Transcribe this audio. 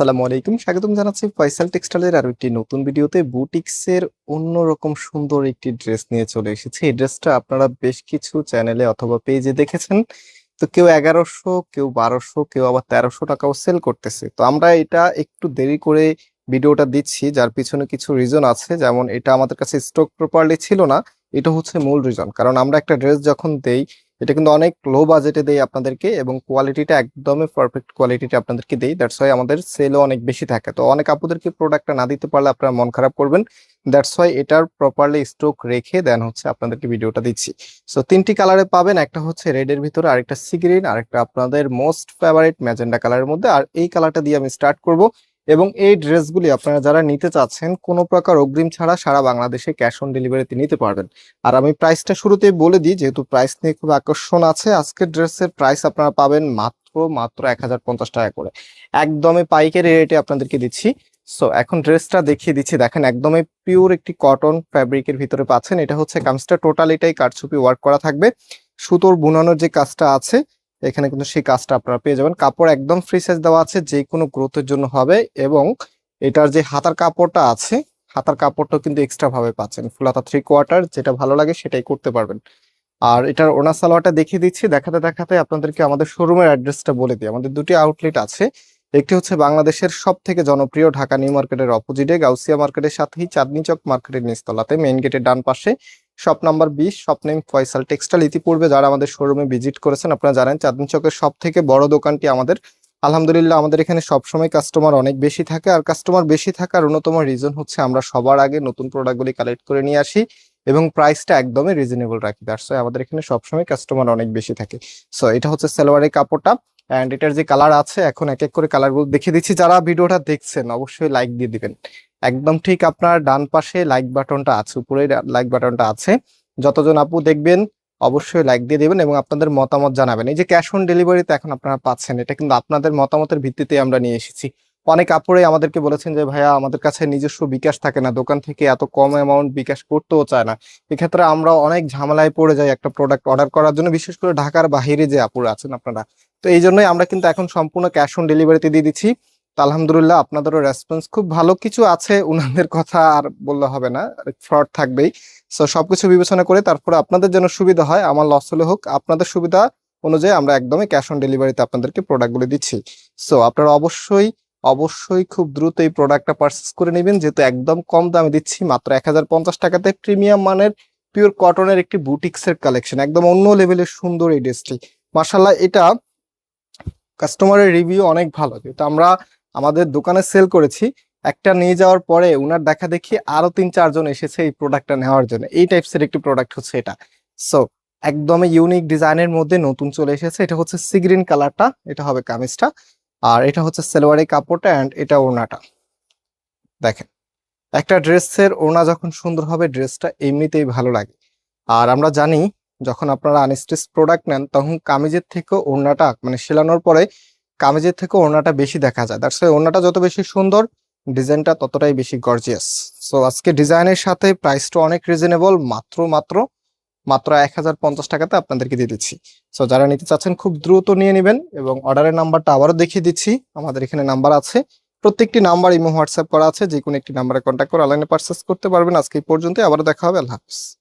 আসসালামু আলাইকুম। স্বাগতম জানাচ্ছি ফয়সাল টেক্সটাইলের আরও একটি নতুন ভিডিওতে। বুটিক্সের অন্যরকম সুন্দর একটি ড্রেস নিয়ে চলে এসেছি। এই ড্রেসটা আপনারা বেশ কিছু চ্যানেলে অথবা পেজে দেখেছেন। তো কেউ এগারোশো, কেউ বারোশো, কেউ আবার তেরোশো টাকাও সেল করতেছে। তো আমরা এটা একটু দেরি করে ভিডিওটা দিচ্ছি। যার পিছনে কিছু রিজন আছে। যেমন এটা আমাদের কাছে স্টক প্রপারলি ছিল না। এটা হচ্ছে মূল রিজন কারণ আমরা একটা ড্রেস যখন দেই এটা কিন্তু অনেক লো বাজেটে দেই আপনাদেরকে এবং কোয়ালিটিটা একদমই পারফেক্ট কোয়ালিটিটা আপনাদেরকে দেই দ্যাটস ওয়াই আমাদের সেলও অনেক বেশি থাকে। তো অনেক আপুদেরকে প্রোডাক্টটা না দিতে পারলে আপনারা মন খারাপ করবেন। দ্যাটস ওয়াই এটার প্রপারলি স্টক রেখে দেন হচ্ছে আপনাদেরকে ভিডিওটা দিচ্ছি। সো তিনটি কালারে পাবেন। একটা হচ্ছে রেডের ভিতরে, আরেকটা সি গ্রিন আরেকটা আপনাদের মোস্ট ফেভারিট ম্যাজেন্ডা কালারের মধ্যে। আর এই কালারটা দিয়ে আমি স্টার্ট করব। এবং এই ড্রেসগুলি আপনারা যারা নিতে চাচ্ছেন, কোনো প্রকার অগ্রিম ছাড়া সারা বাংলাদেশে ক্যাশ অন ডেলিভারিতে নিতে পারবেন। আর আমি প্রাইসটা শুরুতেই বলে দিই, যেহেতু প্রাইস নিয়ে খুব আকর্ষণ আছে, আজকের ড্রেসের প্রাইস আপনারা পাবেন মাত্র মাত্র এক হাজার পঞ্চাশ টাকা করে। একদমই পাইকারি রেটে আপনাদেরকে দিচ্ছি। সো, এখন ড্রেসটা দেখিয়ে দিচ্ছি। দেখেন, একদমই পিওর একটি কটন ফ্যাব্রিকের ভিতরে পাচ্ছেন। এটা হচ্ছে কামিজটা টোটালিটাই কারচুপি ওয়ার্ক করা থাকবে। সুতোর বুনানোর যে কাজটা আছে এখানে কিন্তু সেই কাজটা আপনারা পেয়ে যাবেন। কাপড় একদম ফ্রি সাইজ দেওয়া আছে যে কোনো গ্রোথের জন্য হবে এবং এটার যে হাতার কাপড়টা আছে, হাতার কাপড়টাও কিন্তু এক্সট্রা ভাবে পাচ্ছেন। ফুল হাতা থ্রি কোয়ার্টার যেটা ভালো লাগে সেটাই করতে পারবেন। আর এটার ওনা সালোয়ারটা দেখিয়ে দিচ্ছি, দেখাতে দেখাতে আপনাদেরকে আমাদের শোরুমের অ্যাড্রেসটা বলে দিই। আমাদের দুটি আউটলেট আছে, একটি হচ্ছে বাংলাদেশের সব থেকে জনপ্রিয় ঢাকা নিউ মার্কেটের অপোজিটে গাউসিয়া মার্কেটের সাথেই চাঁদনি চক মার্কেটের নিচতলাতে মেইন গেটের ডান পাশে। শপ নাম্বার বিশ শপ নেম ফয়সাল টেক্সটাইল ইতিপূর্বে যারা আমাদের শোরুমে ভিজিট করেছেন, আপনারা জানেন চাঁদনি চকের সব থেকে বড় দোকানটি আমাদের। আলহামদুলিল্লাহ, আমাদের এখানে সবসময় কাস্টমার অনেক বেশি থাকে। আর কাস্টমার বেশি থাকার অন্যতম রিজন হচ্ছে আমরা সবার আগে নতুন প্রোডাক্টগুলি কালেক্ট করে নিয়ে আসি এবং প্রাইসটা একদমই রিজনেবল রাখি। দ্যাটস আমাদের এখানে সবসময় কাস্টমার অনেক বেশি থাকে। সো এটা হচ্ছে সালোয়ারের কাপড়টা অ্যান্ড এটার যে কালার আছে, এখন এক এক করে কালারগুলো দেখিয়ে দিচ্ছি। যারা ভিডিওটা দেখছেন, অবশ্যই লাইক দিয়ে দিবেন। একদম ঠিক আপনার ডান পাশে লাইক বাটনটা আছে, উপরে লাইক বাটনটা আছে। যতজন আপু দেখবেন অবশ্যই লাইক দিয়ে দেবেন এবং আপনাদের মতামত জানাবেন। এই যে ক্যাশ অন ডেলিভারিতে এখন আপনারা পাচ্ছেন, এটা কিন্তু আপনাদের মতামতের ভিত্তিতে আমরা নিয়ে এসেছি। অনেক আপুরে আমাদেরকে বলেছেন যে, ভাইয়া, আমাদের কাছে নিজস্ব বিকাশ থাকে না, দোকান থেকে এত কম অ্যামাউন্ট বিকাশ করতেও চায় না। এক্ষেত্রে আমরা অনেক ঝামেলায় পড়ে যাই একটা প্রোডাক্ট অর্ডার করার জন্য, বিশেষ করে ঢাকার বাইরে যে আপুরা আছেন আপনারা। তো এই জন্যই আমরা কিন্তু এখন সম্পূর্ণ ক্যাশ অন ডেলিভারিতে দিয়ে দিচ্ছি। আলহামদুলিল্লাহ আপনাদেরও রেসপন্স খুব ভালো। কিছু আছে উনাদের কথা আর বললে হবে না ফ্রড থাকবেই। সো সবকিছু বিবেচনা করে তারপরে আপনাদের যেন সুবিধা হয়, আমার লস হলে হোক, আপনাদের সুবিধা অনুযায়ী আমরা একদমই ক্যাশ অন ডেলিভারিতে আপনাদেরকে প্রোডাক্টগুলো দিচ্ছি। সো আপনারা অবশ্যই অবশ্যই খুব দ্রুত এই প্রোডাক্টটা পারচেস করে নেবেন। যেহেতু একদম কম দামে দিচ্ছি, মাত্র এক হাজার পঞ্চাশ টাকাতে প্রিমিয়াম মানের পিওর কটনের একটি বুটিক্সের কালেকশন একদম অন্য লেভেলের সুন্দর এই ড্রেসটি মার্শাল্লাহ এটা কাস্টমারের রিভিউ অনেক ভালো। যেহেতু আমরা আমাদের দোকানে সেল করেছি। একটা নিয়ে যাওয়ার পরে উনার দেখা দেখি আরও তিন চারজন এসেছে এই প্রোডাক্টটা নেওয়ার জন্য। এই টাইপসের একটি প্রোডাক্ট হচ্ছে এটা। সো একদমই ইউনিক ডিজাইনের মধ্যে নতুন চলে এসেছে। এটা হচ্ছে সিগ্রিন কালারটা এটা হবে কামিজটা। আর এটা হচ্ছে সেলোয়ারি কাপড়টা অ্যান্ড এটা ওড়নাটা। দেখেন, একটা ড্রেসের ওড়না যখন সুন্দর হবে, ড্রেসটা এমনিতেই ভালো লাগে। আর আমরা জানি, যখন আপনারা আনস্টিচ প্রোডাক্ট নেন, তখন কামিজের থেকে ওড়নাটা মানে সেলানোর পরে কামিজের থেকে ওড়নাটা বেশি দেখা যায়। দ্যাটস ওয়াই ওড়নাটা যত বেশি সুন্দর, ডিজাইনটা ততটাই বেশি গর্জিয়াস সো আজকে ডিজাইনের সাথে প্রাইসটা অনেক রিজনেবল মাত্র মাত্র মাত্র এক হাজার পঞ্চাশ টাকাতে আপনাদেরকে দিয়ে দিচ্ছি। সো যারা নিতে চাচ্ছেন খুব দ্রুত নিয়ে নেবেন এবং অর্ডারের নাম্বারটা আবারও দেখিয়ে দিচ্ছি। আমাদের এখানে নাম্বার আছে। প্রত্যেকটি নাম্বার ইমো, হোয়াটসঅ্যাপ করা আছে। যে কোনো একটি নাম্বারে কন্ট্যাক্ট করে অনলাইনে পারচেস করতে পারবেন। আজকে এই পর্যন্ত আবারও দেখা হবে। আল্লাহ হাফিজ।